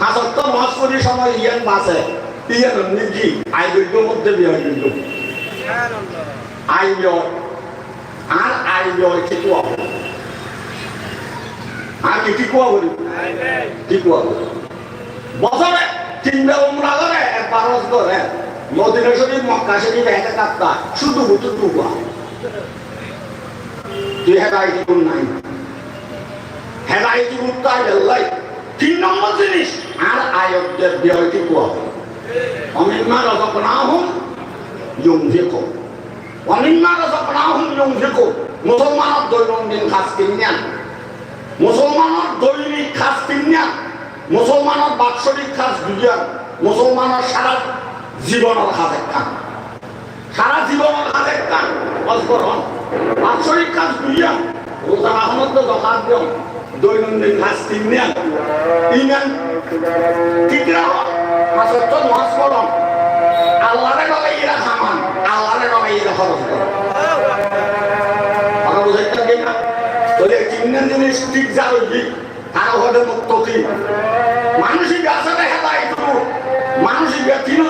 হাসত মাস করি সময় ইয়ান বাসে ইয়ান নাকি আই বৈদ্য মধ্যে বিয়ে কিন্তু আই আর আই কি কোয়া আর কি কি কোয়া বলি কি কোয়া বলি বছরে তিনটা উমরা করে একবার হজ করে মদিনা শরীফ মক্কা শরীফ একা কাপ্তা শুধু বুতু টুকা তুই হেদায়ত গুণ নাই। হেদায়ত গুণ তাই বেল্লাই। তিন নম্বর জিনিস আর আয়ত্তের বিয়টি কোয়া অমিন্মা রজকনাহুম ইউনফিকু অমিন্মা রজকনাহুম ইউনফিকু মুসলমানের দৈনন্দিন খাস কিনিয়ান মুসলমানের দৈনিক খাস কিনিয়ান মুসলমানের বাৎসরিক খাস দুইয়ান মুসলমানের সারা জীবনের খাস একখান সারা জীবনের খাস অস্করণ বাৎসরিক খাস দুইয়ান রোজা আহমদ দখাত দিও দৈনন্দিন খাস কিনিয়ান ইমান ঠিকরা মাসের তো মাস করন আল্লাহরে গলে ইরা খামান আল্লাহরে গলে ইরা খরচ করো কথা বুঝাইতে কি না? তোলে তিনজন জিনিস ঠিক যা হইবি তারা হতে মুক্ত কি হেতা একটু মানসিক তিন জগত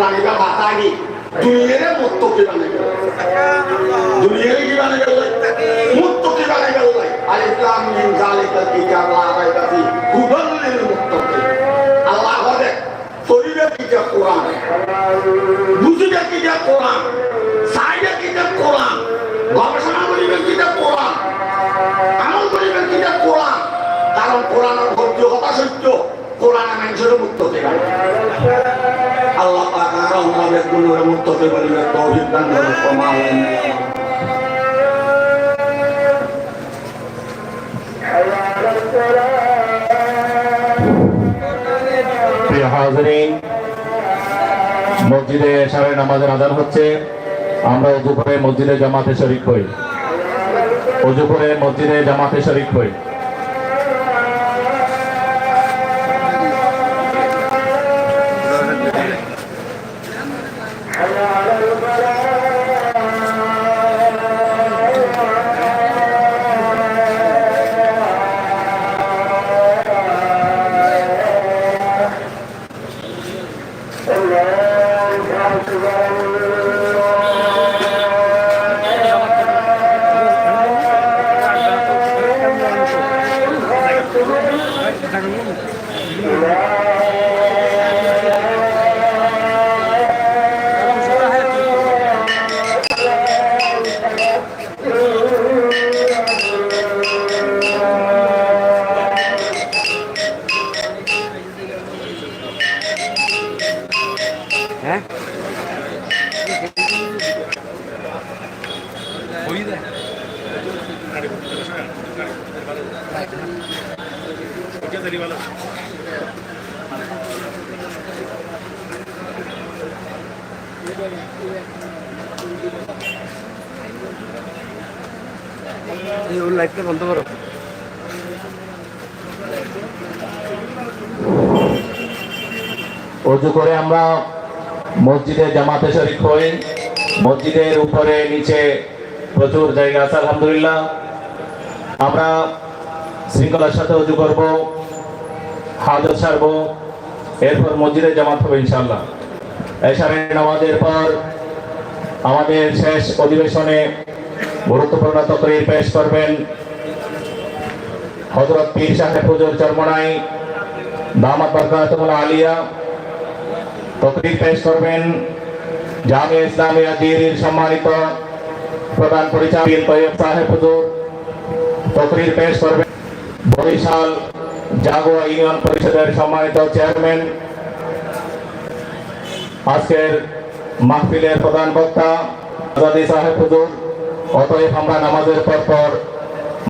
কথা কোরআন ইবা বাতাগি দুনিয়ারে মুত্তকি বানাই গেল। দুনিয়ারে কি বানাই গেল মুত্তকি বানাই গেল আলিফ লাম মিম যালিকাল কিতাব লা রাইবা ফি। হুদাল লিল মুত্তাকিন। আল্লাহ বলে শরীরে কিতাব কোরআন। বুঝিবে কিতাব কোরআন। সাইডে কিতাব কোরআন। গবেষণা করিবে কিতাব কোরআন। আমল করিবে কিতাব কোরআন। কারণ কোরআনের ভর্তি কথা সত্য। কোরআনে মানুষের মুক্ত দেবে আর আমাদের গুণের মুক্ত দেবে দান করে কমালেন হাজরিন, মসজিদে এশারের নামাজের আদান হচ্ছে, আমরা উজু করে মসজিদে জামাতে শরিক হই। উজু করে মসজিদে জামাতে শরিক হই। এই ওর বন্ধ করো। উজু করে আমরা মসজিদে জামাতে শরিক হই। মসজিদের উপরে, নিচে প্রচুর জায়গা আছে, আলহামদুলিল্লাহ। আমরা শৃঙ্খলার সাথে উজু করব, হাজত সারব, এরপর মসজিদে জামাত হবে ইনশাল্লাহ এশারের নামাজের পর আমাদের শেষ অধিবেশনে গুরুত্বপূর্ণ তকরির পেশ করবেন হজরত পীর সাহেব হুজুর চরমনাই, দামাত বরকাতুল আলিয়া। তকরির পেশ করবেন জামে ইসলামিয়া জিরির সম্মানিত প্রধান পরিচালক তৈয়ব সাহেব হুজুর তকরির পেশ করবেন বরিশাল জাগোয়া ইউনিয়ন পরিষদের সম্মানিত চেয়ারম্যান, আজকের মাহফিলের প্রধান বক্তা আজাদি সাহেব হুজুর। অতএব আমরা নামাজের পর পর